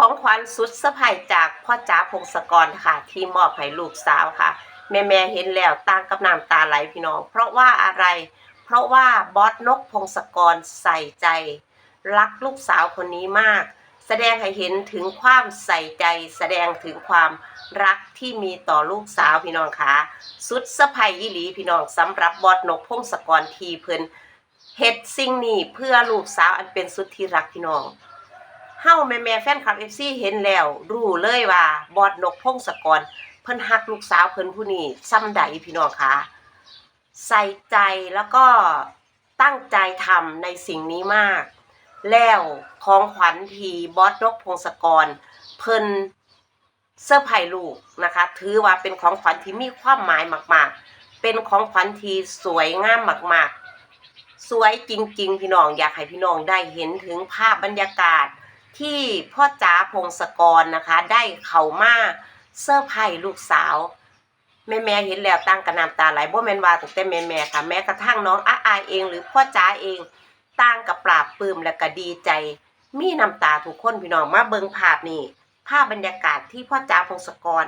ของขวัญสุดเซอร์ไพรส์จากพ่อจ๋าพงศกรค่ะ ที่มอบให้ลูกสาวค่ะ แม่แม่เห็นแล้วต่างกับน้ำตาไหลพี่น้อง เพราะว่าอะไร เพราะว่าบอสนกพงศกรใส่ใจ รักลูกสาวคนนี้มาก แสดงให้เห็นถึงความใส่ใจ แสดงถึงความรักที่มีต่อลูกสาวพี่น้องค่ะสุดสะพายอีหลีพี่น้องสำหรับบอสนกพงศกรทีเพิ่นเฮ็ดสิ่งนี้เพื่อลูกสาวอันเป็นสุดที่รักพี่น้อง เฮาแม่แม่แฟนคลับ FC เห็นแล้ว รู้เลยว่า บอดนกพงศกร เพิ่นฮักลูกสาวเพิ่นผู้นี้ซ้ำใดพี่น้องคะใส่ใจแล้วก็ตั้งใจทำในสิ่งนี้มาก แล้วของขวัญทีบอสนกพงศกร เพิ่นเสื้อร์ไผ่ลูกนะคะ ถือว่าเป็นของขวัญที่มีความหมายมาก ๆ เป็นของขวัญที่สวยงามมาก ๆ สวยจริง ๆ พี่น้องอยากให้พี่น้องได้เห็นถึงภาพบรรยากาศ ที่พ่อจ๋าพงศกรนะคะ ได้เข้ามาเสื้อไผ่ลูกสาว แม่แม่เห็นแล้วตั้งกระนำตาไหลบ่แมนว่าตั้งแต่แม่แม่ค่ะ แม้กระทั่งน้องอาอายเองหรือพ่อจ๋าเองต่างกับปราบปลื้มและก็ดีใจ มีน้ำตาทุกคนพี่น้องมาเบิ่งภาพนี่ภาพบรรยากาศที่พ่อจ๋าพงศกร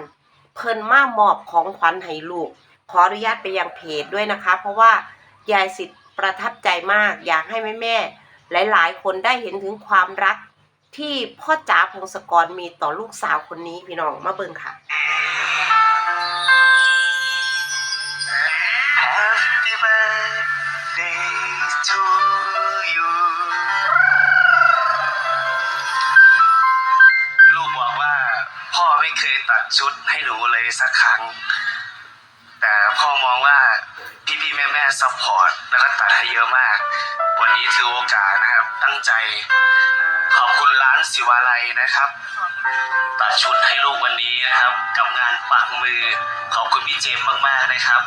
เพิ่นมามอบของขวัญให้ลูก ขออนุญาตไปยังเพจด้วยนะคะ เพราะว่ายายสิทธิ์ประทับใจมากอยากให้แม่แม่หลาย ๆ คนได้เห็นถึงความรัก ที่พ่อจ๋าพงศกรมีต่อลูกสาวคนนี้พี่น้องมาเบิ่งค่ะลูกบอกว่าพ่อไม่เคยตัดชุดให้หนูเลยสักครั้ง แต่พ่อมองว่าพี่พี่ๆแม่แม่ซัพพอร์ตแล้วก็ตัดให้เยอะมาก วันนี้ถือโอกาสนะครับ ตั้งใจ ขอบคุณร้านสิวาลัยนะครับ ตัดชุดให้ลูกวันนี้นะครับ กับงานปักมือ ขอบคุณพี่เจมส์มากๆนะครับ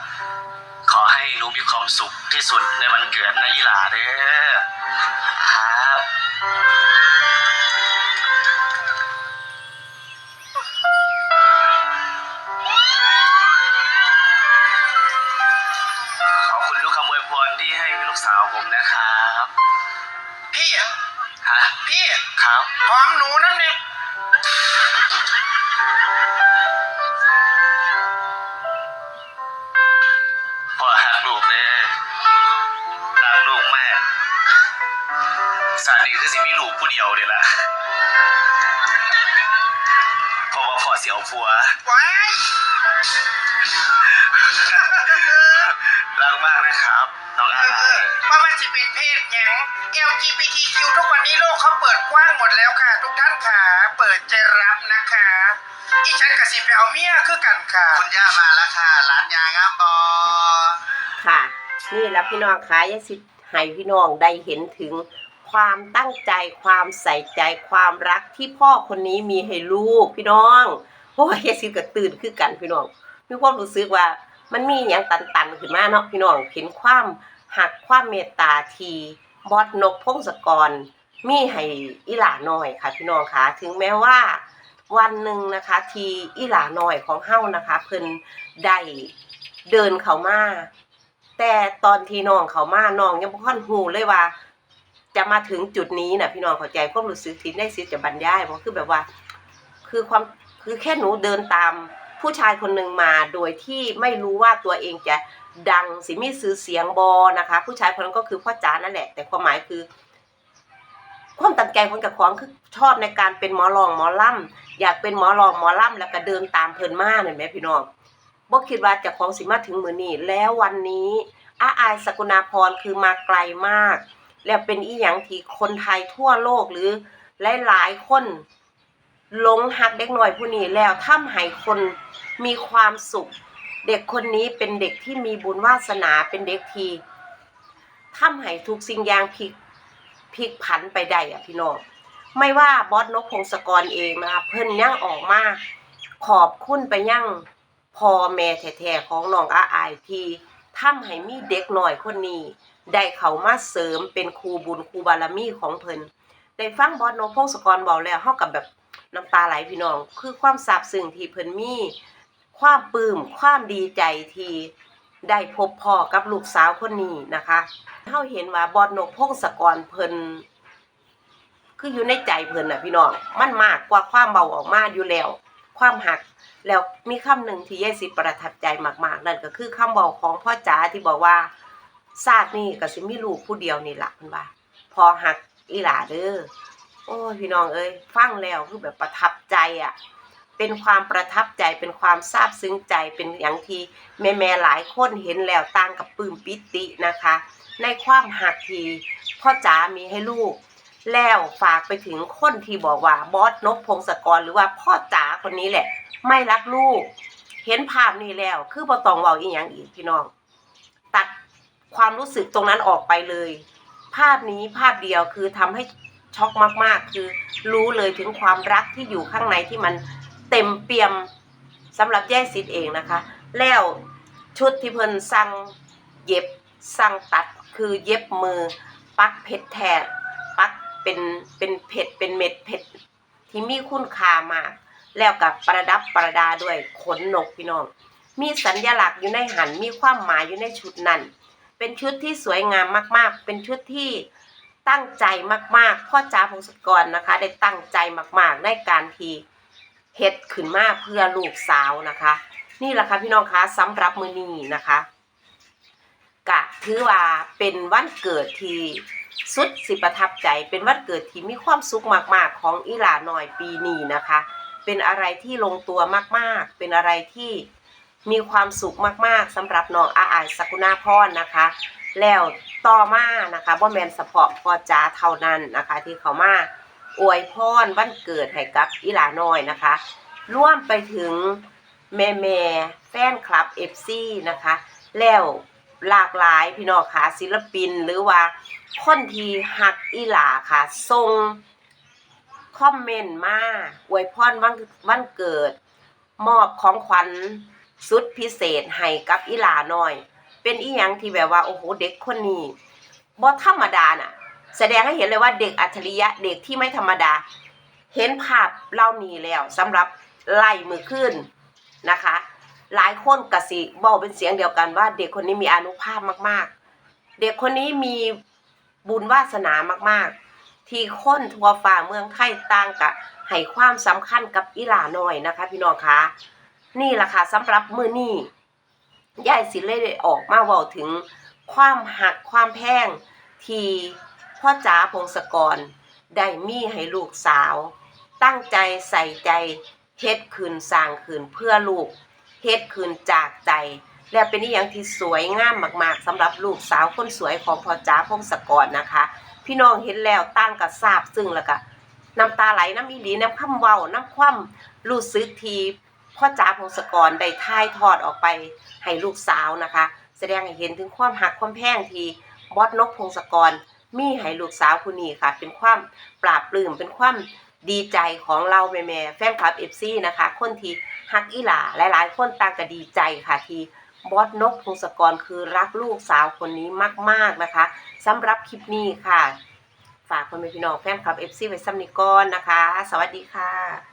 ขอให้หนูมีความสุขที่สุดในวันเกิดนะอีหลาเด้อครับขอบคุณลูกคำอวยพรที่ให้ลูกสาวผมนะครับ พี่ฮะพี่ครับ หอมหนูนั่นเนี่ยพ่อหักลูกเด้อรักลูกมากสานี้คือสิมีลูกผู้เดียวเดีล่ะเพราะว่าพ่อเสียวผัวว้าย รักมากนะครับน้องเออาอว่ามันจะเป็นเพศหยัง LGBTQ ทุกวันนี้โลกเขาเปิดกว้างหมดแล้วค่ะ ทุกท่านค่ะ เปิดใจรับนะคะอีฉันกับสิไปเอาเมียคือกันค่ะ คุณย่ามาแล้วค่ะร้านยางามบอค่ะ นี่แหล้วพี่น้องคะยายสิทธิ์ให้พี่น้องได้เห็นถึงความตั้งใจความใส่ใจความรักที่พ่อคนนี้มีให้ลูกพี่น้องโอ้ยยายสิทธิ์ก็ตื่นคือกันพี่น้องมีความรู้สึกว่า มันมีอย่างตันๆขึ้นมาเนาะพี่น้องเห็นความหักความเมตตาทีบอสนกพงศกร มีให้อีหลาน้อยค่ะ พี่น้องคะถึงแม้ว่าวันหนึ่งนะคะทีอีหลาน้อยของเฮ้านะคะเพิ่นได้เดินเข้ามาแต่ตอนที่น้องเขามาน้องยังบ่ค่อนหูเลยว่า จะมาถึงจุดนี้น่ะพี่น้องเข้าใจความรู้สึกที่ได้สิจะบรรยายบ่คือแบบว่า คือความคือแค่หนูเดินตาม ผู้ชายคนหนึ่งมาโดยที่ไม่รู้ว่าตัวเองจะดังสิมีซื้อเสียงบอนะคะ ผู้ชายคนนั้นก็คือพ่อจ๋านั่นแหละ แต่ความหมายคือ ความตั้งใจของกับของคือชอบในการเป็นหมอรองหมอล่ำอยากเป็นหมอรองหมอล่ำแล้วก็เดินตามเพิ่นมาเห็นไหมพี่น้องบ่คิดว่าจะของสิมาถึงมือนี้แล้ววันนี้อาอายสกุณาพรคือมาไกลมาก แล้วเป็นอีหยังที่คนไทยทั่วโลกหรือหลายๆคน ลงหักเด็กหน้อยผู้นี้แล้วทำให้คนมีความสุข เด็กคนนี้เป็นเด็กที่มีบุญวาสนาเป็นเด็กที่ทำให้ทุกสิ่งอย่างพลิกพลิกผันไปได้อะพี่น้องไม่ว่าบอสนกพงศกรเองนะคะเพิ่นยังออกมาขอบคุณไปยังพ่อแม่แท้ๆของน้องอาอายที่ทำให้มีเด็กหน่อยคนนี้ ได้เข้ามาเสริมเป็นครูบุญครูบารมีของเพิ่นได้ฟังบอสนกพงศกรบอกแล้วเฮากับแบบ น้ำตาไหลพี่น้อง คือความซาบซึ้งที่เพิ่นมีความปลื้มความดีใจที่ได้พบพ่อกับลูกสาวคนนี้นะคะเฮาเห็นว่าบอสนกพงศกรเพิ่นคืออยู่ในใจเพิ่นน่ะพี่น้องมันมากกว่าความเบาออกมาอยู่แล้ว ความหักแล้วมีคำหนึ่งที่ยายสิประทับใจมากๆ นั่นก็คือคำบอกของพ่อจ๋าที่บอกว่าชาตินี้ก็สิมีลูกผู้เดียวนี่ล่ะเพิ่นว่า พอหักอีหลาเด้อ โอ้พี่น้องเอ้ยฟังแล้วคือแบบประทับใจอะ เป็นความประทับใจเป็นความซาบซึ้งใจเป็นอย่างที่แม่ๆหลายคนเห็นแล้วต่างกับปื้มปิตินะคะ ในความหักทีพ่อจ๋ามีให้ลูก แล้วฝากไปถึงคนที่บอกว่าบอสนกพงศกรหรือว่าพ่อจ๋าคนนี้แหละ ไม่รักลูก เห็นภาพนี้แล้ว คือบ่ต้องเว้าอีหยังอีกพี่น้อง ตัดความรู้สึกตรงนั้นออกไปเลย ภาพนี้ภาพเดียวคือทำให้ ช็อกมากๆ คือรู้เลยถึงความรักที่อยู่ข้างในที่มันเต็มเปี่ยมสำหรับแย่สิทธิ์เองนะคะ แล้วชุดที่เพิ่นสั่งเย็บสั่งตัดคือเย็บมือ ปักเพชรแทนปักเป็นเป็นเพชรเป็นเม็ดเพชรที่มีคุณค่ามาก แล้วกับประดับประดาด้วยขนนกพี่น้อง มีสัญลักษณ์อยู่ในหันมีความหมายอยู่ในชุดนั้น เป็นชุดที่สวยงามมากๆ เป็นชุดที่ ตั้งใจมากๆพ่อจ๋าพงศกรนะคะ ได้ตั้งใจมากๆในการที่เฮ็ดขึ้นมาเพื่อลูกสาวนะคะ นี่แหละค่ะพี่น้องคะสำหรับมือนี้นะคะกะถือว่าเป็นวันเกิดที่สุดสิประทับใจ เป็นวันเกิดที่มีความสุขมากๆ ของอีหลาหน่อยปีนี้นะคะ เป็นอะไรที่ลงตัวมากๆ เป็นอะไรที่มีความสุขมากๆสำหรับน้องอาอายสกุณาพรนะคะ แล้วต่อมานะคะบ่แมนเฉพาะพ่อจ๋าเท่านั้นนะคะ ที่เขามาอวยพรวันเกิดให้กับอีหลาน้อยนะคะ ร่วมไปถึงแม่แม่แฟนคลับ FC นะคะ แล้วหลากหลายพี่น้องค่ะศิลปินหรือว่าคนที่หักอีหลาค่ะทรงคอมเมนต์มาอวยพรวันวันเกิด มอบของขวัญสุดพิเศษให้กับอีหลาน้อย เป็นอีหยังที่แบบว่าโอ้โหเด็กคนนี้บ่ธรรมดาน่ะ แสดงให้เห็นเลยว่าเด็กอัจฉริยะเด็กที่ไม่ธรรมดา เห็นภาพเล่านี้แล้วสำหรับไล่มือขึ้นนะคะ หลายคนกสิบอกเป็นเสียงเดียวกันว่า เด็กคนนี้มีอนุภาพมาก ๆ เด็กคนนี้มีบุญวาสนามาก ๆ ที่คนทั่วฟ้าเมืองไทยต่างกะให้ความสำคัญกับอีหลาน้อยนะคะ พี่น้องคะนี่แหละค่ะสำหรับมือนี้ ยายสิเลยได้ออกมาเว้าถึงความหักความแพงที่พ่อจ๋าพงศกรได้มีให้ลูกสาว ตั้งใจใส่ใจเฮ็ดคืนสร้างคืนเพื่อลูกเฮ็ดคืนจากใจ และเป็นอีหยังที่สวยงามมากๆสำหรับลูกสาวคนสวยของพ่อจ๋าพงศกรนะคะ พี่น้องเห็นแล้วตั้งกับทราบซึ่งแล้วก็น้ำตาไหลน้ำอีหลีน้ำคำเว้าน้ำคว่ำรู้สึกที พ่อจ๋าพงศกรได้ถ่ายทอดออกไปให้ลูกสาวนะคะ แสดงให้เห็นถึงความหักความแพงที่บอสนกพงศกรมีให้ลูกสาวผู้นี้ค่ะ เป็นความปราบปลื้มเป็นความดีใจของเราแม่ๆแฟนคลับเอฟซีนะคะ คนที่ฮักอีหลาหลาย ๆ คนต่างก็ดีใจค่ะที่บอสนกพงศกรคือรักลูกสาวคนนี้มาก ๆนะคะสำหรับคลิปนี้ค่ะ ฝากคนเป็นพี่น้องแฟนคลับเอฟซีไว้ซ้ำนิกอนนะคะ สวัสดีค่ะ